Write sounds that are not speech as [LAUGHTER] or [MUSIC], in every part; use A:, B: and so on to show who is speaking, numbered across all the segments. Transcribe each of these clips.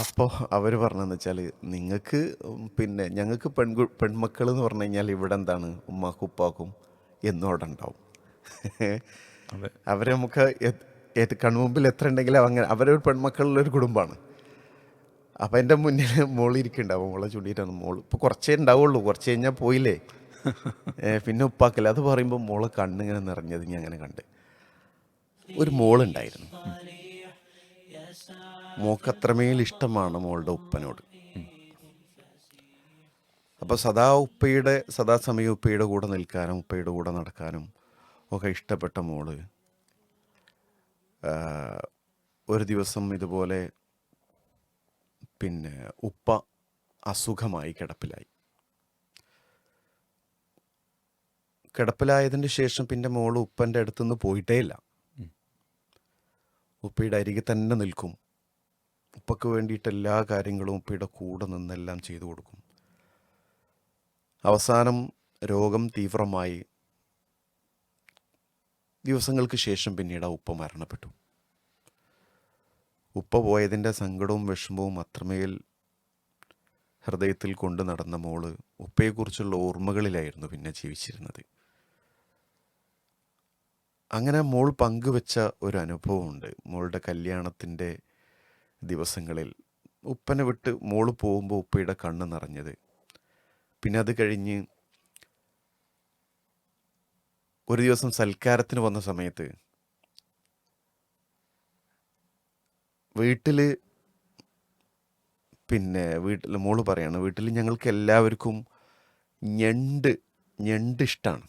A: അപ്പോൾ അവർ പറഞ്ഞതെന്ന് വെച്ചാൽ നിങ്ങൾക്ക് പിന്നെ ഞങ്ങൾക്ക് പെൺകു പെൺമക്കൾ എന്ന് പറഞ്ഞു കഴിഞ്ഞാൽ ഇവിടെ എന്താണ്? ഉമ്മാക്കും ഉപ്പാക്കും എന്നും അവിടെ ഉണ്ടാവും അവരെ നമുക്ക് ഏത് കൺമുമ്പിൽ എത്ര ഉണ്ടെങ്കിലും അങ്ങനെ അവരൊരു പെൺമക്കളുള്ളൊരു കുടുംബമാണ്. അപ്പം എന്റെ മുന്നിൽ മോളിരിക്കുന്നുണ്ടാവും മോളെ ചൂണ്ടിയിട്ടാണ് മോൾ ഇപ്പോൾ കുറച്ചേ ഉണ്ടാവുള്ളൂ. കുറച്ച് കഴിഞ്ഞാൽ പോയില്ലേ? പിന്നെ ഉപ്പാക്കില്ല. അത് പറയുമ്പോൾ മോളെ കണ്ണിങ്ങനെ നിറഞ്ഞത് ഞാൻ അങ്ങനെ കണ്ട്. ഒരു മോളുണ്ടായിരുന്നു. മോക്ക് അത്രമേൽ ഇഷ്ടമാണ് മോളുടെ ഉപ്പനോട്. അപ്പോൾ സദാ ഉപ്പയുടെ സദാസമയം ഉപ്പയുടെ കൂടെ നിൽക്കാനും ഉപ്പയുടെ കൂടെ നടക്കാനും ഒക്കെ ഇഷ്ടപ്പെട്ട മോൾ ഒരു ദിവസം ഇതുപോലെ പിന്നെ ഉപ്പ അസുഖമായി കിടപ്പിലായി. കിടപ്പിലായതിന് ശേഷം പിന്നെ മോൾ ഉപ്പന്റെ അടുത്തുനിന്ന് പോയിട്ടേ ഇല്ല ഉപ്പയുടെ അരികെ തന്നെ നിൽക്കും. ഉപ്പക്ക് വേണ്ടിയിട്ട് എല്ലാ കാര്യങ്ങളും ഉപ്പയുടെ കൂടെ നിന്നെല്ലാം ചെയ്തു കൊടുക്കും. അവസാനം രോഗം തീവ്രമായി. ദിവസങ്ങൾക്ക് ശേഷം പിന്നീട് ആ ഉപ്പ മരണപ്പെട്ടു. ഉപ്പ പോയതിന്റെ സങ്കടവും വിഷമവും അത്രമേൽ ഹൃദയത്തിൽ കൊണ്ടു നടന്ന മോൾ ഉപ്പയെക്കുറിച്ചുള്ള ഓർമ്മകളിലായിരുന്നു പിന്നെ ജീവിച്ചിരുന്നത്. അങ്ങനെ മോൾ പങ്കുവെച്ച ഒരു അനുഭവമുണ്ട്. മോളുടെ കല്യാണത്തിന്റെ ദിവസങ്ങളിൽ ഉപ്പനെ വിട്ട് മോൾ പോകുമ്പോൾ ഉപ്പയുടെ കണ്ണ് നിറഞ്ഞത് പിന്നെ അത് കഴിഞ്ഞ് ഒരു ദിവസം സൽക്കാരത്തിന് വന്ന സമയത്ത് വീട്ടിൽ പിന്നെ വീട്ടിൽ മോൾ പറയാണ് വീട്ടിൽ ഞങ്ങൾക്ക് എല്ലാവർക്കും ഞണ്ട് ഞണ്ട് ഇഷ്ടമാണ്.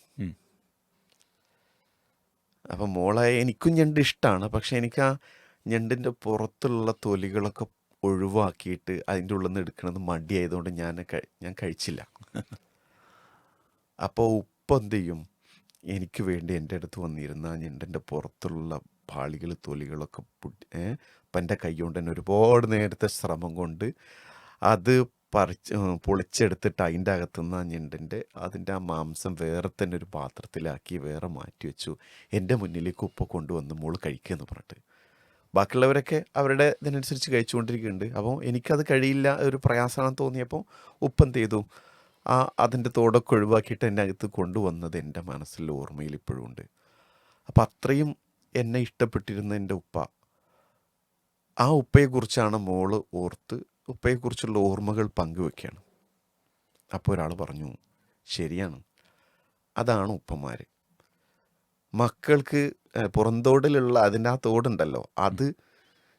A: അപ്പം മോളെ എനിക്കും ഞണ്ട് ഇഷ്ടമാണ് പക്ഷെ എനിക്ക് ആ ഞണ്ടിന്റെ പുറത്തുള്ള തൊലികളൊക്കെ ഒഴിവാക്കിയിട്ട് അതിന്റെ ഉള്ളിൽ നിന്ന് മടി മടിയായതുകൊണ്ട് ഞാൻ ഞാൻ കഴിച്ചില്ല. അപ്പോൾ ഉപ്പ എന്ത് ചെയ്യും? എനിക്ക് വേണ്ടി എന്റെ അടുത്ത് വന്നിരുന്ന ഞണ്ടിന്റെ പുറത്തുള്ള പാളികൾ തൊലികളൊക്കെ അപ്പം എന്റെ കൈ കൊണ്ട് തന്നെ ഒരുപാട് നേരത്തെ ശ്രമം കൊണ്ട് അത് പറിച്ച് പൊളിച്ചെടുത്തിട്ട് അതിന്റെ അകത്തുനിന്ന് ആ ഞണ്ടിന്റെ അതിന്റെ ആ മാംസം വേറെ തന്നെ ഒരു പാത്രത്തിലാക്കി വേറെ മാറ്റി വെച്ചു. എന്റെ മുന്നിലേക്ക് ഉപ്പ് കൊണ്ടുവന്ന് മോൾ കഴിക്കുക എന്ന് പറഞ്ഞിട്ട്. ബാക്കിയുള്ളവരൊക്കെ അവരുടെ ഇതിനനുസരിച്ച് കഴിച്ചുകൊണ്ടിരിക്കുന്നുണ്ട്. അപ്പോൾ എനിക്കത് കഴിയില്ല ഒരു പ്രയാസമാണെന്ന് തോന്നിയപ്പോൾ ഉപ്പം ചെയ്തു ആ അതിന്റെ തോടൊക്കെ ഒഴിവാക്കിയിട്ട് എന്റെ അകത്ത് കൊണ്ടുവന്നത് എന്റെ മനസ്സിൽ ഓർമ്മയിൽ ഇപ്പോഴും ഉണ്ട്. അപ്പം അത്രയും എന്നെ ഇഷ്ടപ്പെട്ടിരുന്ന എന്റെ ഉപ്പ. ആ ഉപ്പയെക്കുറിച്ചാണ് മോൾ ഓർത്ത് ഉപ്പയെക്കുറിച്ചുള്ള ഓർമ്മകൾ പങ്കുവെക്കുകയാണ്. അപ്പോൾ ഒരാൾ പറഞ്ഞു ശരിയാണ്. അതാണ് ഉപ്പമാർ മക്കൾക്ക് ഏഹ്, പുറന്തോടിലുള്ള അതിന്റെ ആ തോടുണ്ടല്ലോ അത്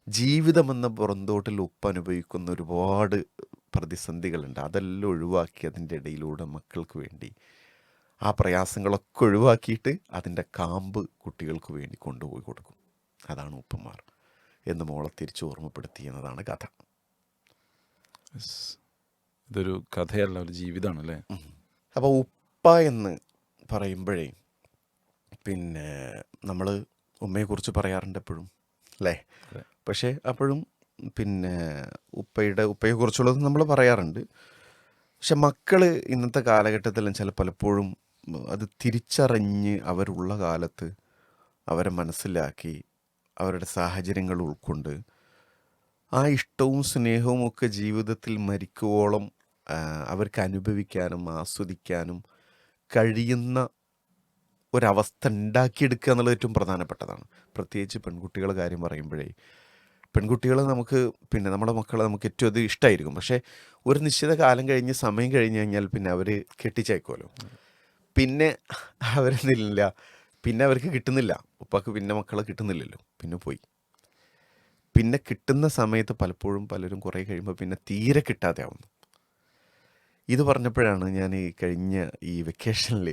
A: ജീവിതമെന്ന പുറന്തോട്ടിൽ ഉപ്പ് അനുഭവിക്കുന്ന ഒരുപാട് പ്രതിസന്ധികളുണ്ട്. അതെല്ലാം ഒഴിവാക്കി അതിന്റെ ഇടയിലൂടെ മക്കൾക്ക് വേണ്ടി ആ പ്രയാസങ്ങളൊക്കെ ഒഴിവാക്കിയിട്ട് അതിന്റെ കാമ്പ് കുട്ടികൾക്ക് വേണ്ടി കൊണ്ടുപോയി കൊടുക്കും. അതാണ് ഉപ്പമാർ എന്ന് മോളെ തിരിച്ച് ഓർമ്മപ്പെടുത്തി എന്നതാണ് കഥ.
B: Yes. ഇതൊരു കഥയല്ല ഒരു ജീവിതമാണ് അല്ലേ
A: അപ്പോൾ ഉപ്പ എന്ന് പറയുമ്പോഴേ പിന്നെ നമ്മൾ ഉമ്മയെക്കുറിച്ച് പറയാറുണ്ട് എപ്പോഴും അല്ലേ? പക്ഷേ അപ്പോഴും പിന്നെ ഉപ്പയുടെ ഉപ്പയെക്കുറിച്ചുള്ളതും നമ്മൾ പറയാറുണ്ട്. പക്ഷെ മക്കൾ ഇന്നത്തെ കാലഘട്ടത്തിലും ചില പലപ്പോഴും അത് തിരിച്ചറിഞ്ഞ് അവരുള്ള കാലത്ത് അവരെ മനസ്സിലാക്കി അവരുടെ സാഹചര്യങ്ങൾ ഉൾക്കൊണ്ട് ആ ഇഷ്ടവും സ്നേഹവും ഒക്കെ ജീവിതത്തിൽ മരിക്കുവോളം അവർക്ക് അനുഭവിക്കാനും ആസ്വദിക്കാനും കഴിയുന്ന ഒരവസ്ഥ ഉണ്ടാക്കിയെടുക്കുക എന്നുള്ളത് ഏറ്റവും പ്രധാനപ്പെട്ടതാണ്. പ്രത്യേകിച്ച് പെൺകുട്ടികളുടെ കാര്യം പറയുമ്പോഴേ പെൺകുട്ടികളെ നമുക്ക് പിന്നെ നമ്മുടെ മക്കളെ നമുക്ക് ഏറ്റവും അത് ഇഷ്ടമായിരിക്കും പക്ഷേ ഒരു നിശ്ചിത കാലം കഴിഞ്ഞ് സമയം കഴിഞ്ഞ് കഴിഞ്ഞാൽ പിന്നെ അവർ കെട്ടിച്ചേക്കുമല്ലോ പിന്നെ അവരെന്തില്ല പിന്നെ അവർക്ക് കിട്ടുന്നില്ല. ഉപ്പാക്ക് പിന്നെ മക്കളെ കിട്ടുന്നില്ലല്ലോ. പിന്നെ പോയി. പിന്നെ കിട്ടുന്ന സമയത്ത് പലപ്പോഴും പലരും കുറേ കഴിയുമ്പോൾ പിന്നെ തീരെ കിട്ടാതെ ആവുന്നു. ഇത് പറഞ്ഞപ്പോഴാണ് ഞാൻ ഈ കഴിഞ്ഞ ഈ വെക്കേഷനിൽ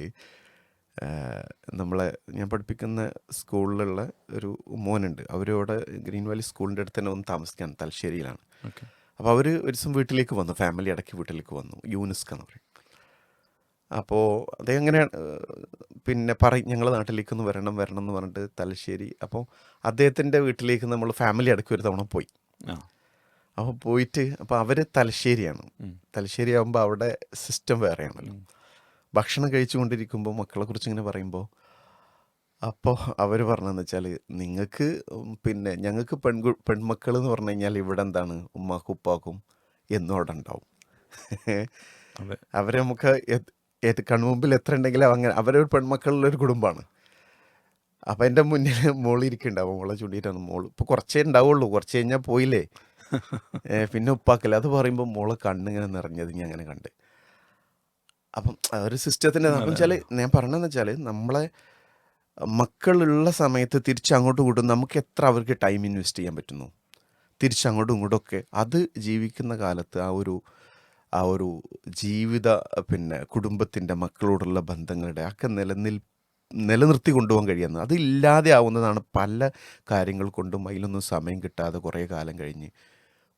A: നമ്മളെ ഞാൻ പഠിപ്പിക്കുന്ന സ്കൂളിലുള്ള ഒരു മോനുണ്ട്. അവരോട് ഗ്രീൻ വാലി സ്കൂളിന്റെ അടുത്ത് തന്നെ ഒന്ന് താമസിക്കാൻ തലശ്ശേരിയിലാണ്. അപ്പോൾ അവർ ഒരു ദിവസം വീട്ടിലേക്ക് വന്നു. ഫാമിലി അടക്കി വീട്ടിലേക്ക് വന്നു. യൂനിസ്ക് എന്ന് പറയും. അപ്പോൾ അദ്ദേഹം അങ്ങനെ പിന്നെ പറയും ഞങ്ങൾ നാട്ടിലേക്കൊന്ന് വരണം വരണം എന്ന് പറഞ്ഞിട്ട് തലശ്ശേരി. അപ്പോൾ അദ്ദേഹത്തിന്റെ വീട്ടിലേക്ക് നമ്മൾ ഫാമിലി അടക്കി ഒരു തവണ പോയി. അപ്പോൾ പോയിട്ട് അപ്പോൾ അവർ തലശ്ശേരിയാണ്. തലശ്ശേരി ആകുമ്പോൾ അവിടെ സിസ്റ്റം വേറെയാണല്ലോ. ഭക്ഷണം കഴിച്ചുകൊണ്ടിരിക്കുമ്പോൾ മക്കളെക്കുറിച്ച് ഇങ്ങനെ പറയുമ്പോൾ അപ്പോൾ അവർ പറഞ്ഞതെന്ന് വെച്ചാൽ നിങ്ങൾക്ക് പിന്നെ ഞങ്ങൾക്ക് പെൺകു പെൺമക്കൾ എന്ന് പറഞ്ഞു കഴിഞ്ഞാൽ ഇവിടെ എന്താണ് ഉമ്മാക്കും ഉപ്പാക്കും എന്നും അവിടെ ഉണ്ടാവും അവരെ നമുക്ക് കൺമുമ്പിൽ എത്ര ഉണ്ടെങ്കിലും അങ്ങനെ അവരൊരു പെൺമക്കളുള്ള ഒരു കുടുംബമാണ്. അപ്പം എന്റെ മുന്നിൽ മോളിരിക്കുന്നുണ്ടാവും മോളെ ചൂണ്ടിയിട്ടാണ് മോൾ ഇപ്പോൾ കുറച്ചേ ഉണ്ടാവുള്ളൂ. കുറച്ച് കഴിഞ്ഞാൽ പോയില്ലേ? [LAUGHS] പിന്നെ ഉപ്പാക്കല്ല. അത് പറയുമ്പോൾ മോളെ കണ്ണിങ്ങനെ നിറഞ്ഞത് ഞാൻ അങ്ങനെ കണ്ട്. അപ്പം ആ ഒരു സിസ്റ്റത്തിന്റെ അപ്പം വെച്ചാൽ ഞാൻ പറഞ്ഞതെന്ന് വെച്ചാൽ നമ്മളെ മക്കളുള്ള സമയത്ത് തിരിച്ചങ്ങോട്ടും ഇങ്ങോട്ടും നമുക്ക് എത്ര അവർക്ക് ടൈം ഇൻവെസ്റ്റ് ചെയ്യാൻ പറ്റുന്നു? തിരിച്ചങ്ങോട്ടും ഇങ്ങോട്ടും ഒക്കെ അത് ജീവിക്കുന്ന കാലത്ത് ആ ഒരു ആ ഒരു ജീവിത പിന്നെ കുടുംബത്തിന്റെ മക്കളോടുള്ള ബന്ധങ്ങളുടെ ഒക്കെ നിലനിൽ നിലനിർത്തി കൊണ്ടുപോകാൻ കഴിയുന്നത്. അതില്ലാതെ ആവുന്നതാണ് പല കാര്യങ്ങൾ കൊണ്ടും അതിലൊന്നും സമയം കിട്ടാതെ കുറേ കാലം കഴിഞ്ഞ്.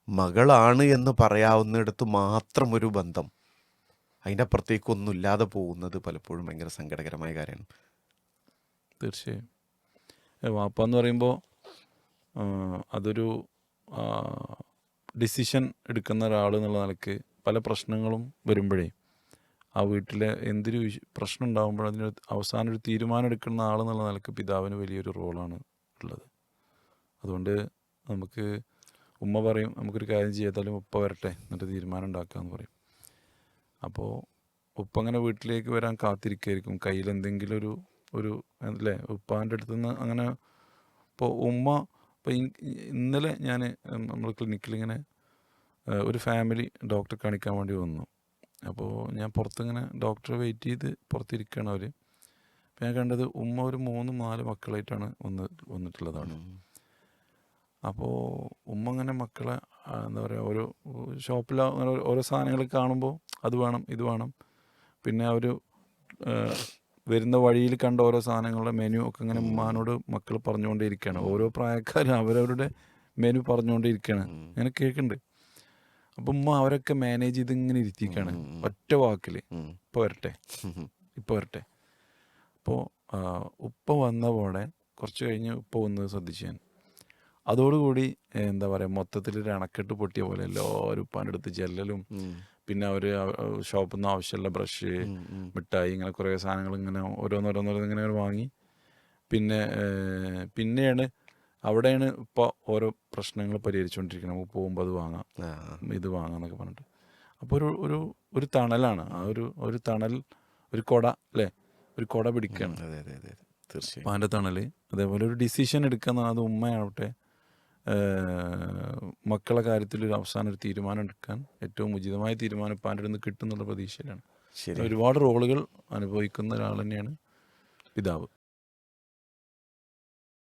A: മകളാണ് എന്ന് പറയാവുന്നിടത്ത് മാത്രം ഒരു ബന്ധം. അതിന്റെ അപ്പുറത്തേക്കൊന്നും ഇല്ലാതെ പോകുന്നത് പലപ്പോഴും ഭയങ്കര സങ്കടകരമായ കാര്യമാണ്.
B: തീർച്ചയായും. വാപ്പ എന്ന് പറയുമ്പോൾ അതൊരു ഡിസിഷൻ എടുക്കുന്ന ഒരാൾ എന്നുള്ള നിലയ്ക്ക് പല പ്രശ്നങ്ങളും വരുമ്പോഴേ ആ വീട്ടിലെ എന്തൊരു പ്രശ്നം ഉണ്ടാകുമ്പോൾ അതിന് അവസാനം ഒരു തീരുമാനം എടുക്കുന്ന ആൾ എന്നുള്ള നിലയ്ക്ക് പിതാവിന് വലിയൊരു റോളാണ് ഉള്ളത്. അതുകൊണ്ട് നമുക്ക് ഉമ്മ പറയും നമുക്കൊരു കാര്യം ചെയ്താലും ഉപ്പ വരട്ടെ എന്നിട്ട് തീരുമാനം ഉണ്ടാക്കുക എന്ന് പറയും. അപ്പോൾ ഉപ്പ അങ്ങനെ വീട്ടിലേക്ക് വരാൻ കാത്തിരിക്കായിരിക്കും. കയ്യിൽ എന്തെങ്കിലും ഒരു ഒരു അല്ലേ? ഉപ്പാന്റെ അടുത്ത് നിന്ന് അങ്ങനെ ഇപ്പോൾ ഉമ്മ ഇപ്പോൾ ഇന്നലെ ഞാൻ നമ്മൾ ക്ലിനിക്കിൽ ഇങ്ങനെ ഒരു ഫാമിലി ഡോക്ടറെ കാണിക്കാൻ വേണ്ടി വന്നു. അപ്പോൾ ഞാൻ പുറത്തിങ്ങനെ ഡോക്ടറെ വെയിറ്റ് ചെയ്ത് പുറത്തിരിക്കുകയാണ് അവർ അപ്പോൾ ഞാൻ കണ്ടത് ഉമ്മ ഒരു മൂന്ന് നാല് മക്കളായിട്ടാണ് വന്ന് വന്നിട്ടുള്ളതാണ്. അപ്പോൾ ഉമ്മ അങ്ങനെ മക്കളെ എന്താ പറയുക ഓരോ ഷോപ്പിൽ അങ്ങനെ ഓരോ സാധനങ്ങൾ കാണുമ്പോൾ അത് വേണം ഇത് വേണം. പിന്നെ അവർ വരുന്ന വഴിയിൽ കണ്ട ഓരോ സാധനങ്ങളുടെ മെനു ഒക്കെ ഇങ്ങനെ ഉമ്മാനോട് മക്കൾ പറഞ്ഞുകൊണ്ടേയിരിക്കുകയാണ് ഓരോ പ്രായക്കാരും അവരവരുടെ മെനു പറഞ്ഞുകൊണ്ടേയിരിക്കുകയാണ് അങ്ങനെ കേൾക്കുന്നുണ്ട് അപ്പം ഉമ്മ അവരൊക്കെ മാനേജ് ചെയ്ത് ഇങ്ങനെ ഇരുത്തിയിരിക്കുകയാണ് ഒറ്റ വാക്കിൽ. ഇപ്പോൾ വരട്ടെ. ഇപ്പോൾ വരട്ടെ. അപ്പോൾ ഉപ്പ വന്ന പോലെ കുറച്ച് കഴിഞ്ഞ് ഉപ്പ വന്നത് ശ്രദ്ധിച്ചു ഞാൻ. അതോടുകൂടി എന്താ പറയുക മൊത്തത്തിൽ ഒരു അണക്കെട്ട് പൊട്ടിയ പോലെ എല്ലാവരും ഉപ്പാന്റെ അടുത്ത് ചെല്ലലും
A: ഉം.
B: പിന്നെ അവർ ഷോപ്പിൽ നിന്ന് ആവശ്യമുള്ള ബ്രഷ്. മിഠായി ഇങ്ങനെ കുറേ സാധനങ്ങൾ ഇങ്ങനെ ഓരോന്നോരോന്നോരോന്ന് ഇങ്ങനെ വാങ്ങി. പിന്നെ പിന്നെയാണ് അവിടെയാണ് ഇപ്പോൾ ഓരോ പ്രശ്നങ്ങൾ പരിഹരിച്ചുകൊണ്ടിരിക്കുന്നത് നമുക്ക് പോകുമ്പോൾ അത് വാങ്ങാം ഇത് വാങ്ങാം എന്നൊക്കെ പറഞ്ഞിട്ട്. അപ്പോൾ ഒരു ഒരു ഒരു തണലാണ്. ആ ഒരു ഒരു തണൽ ഒരു കൊട അല്ലേ? ഒരു കൊട പിടിക്കുകയാണ്
A: അതെ അതെ അതെ തീർച്ചയായും തീർച്ചയായും
B: അതിന്റെ തണൽ അതേപോലെ ഒരു ഡിസിഷൻ എടുക്കുക എന്നാണ് അത് ഉമ്മയാവട്ടെ മക്കളെ കാര്യത്തിൽ ഒരു അവസാനം ഒരു തീരുമാനം എടുക്കാൻ ഏറ്റവും ഉചിതമായ തീരുമാനം ഇപ്പം നിന്ന് കിട്ടുന്നുള്ള പ്രതീക്ഷയിലാണ്. ഒരുപാട് റോളുകൾ അനുഭവിക്കുന്ന ഒരാൾ തന്നെയാണ് പിതാവ്.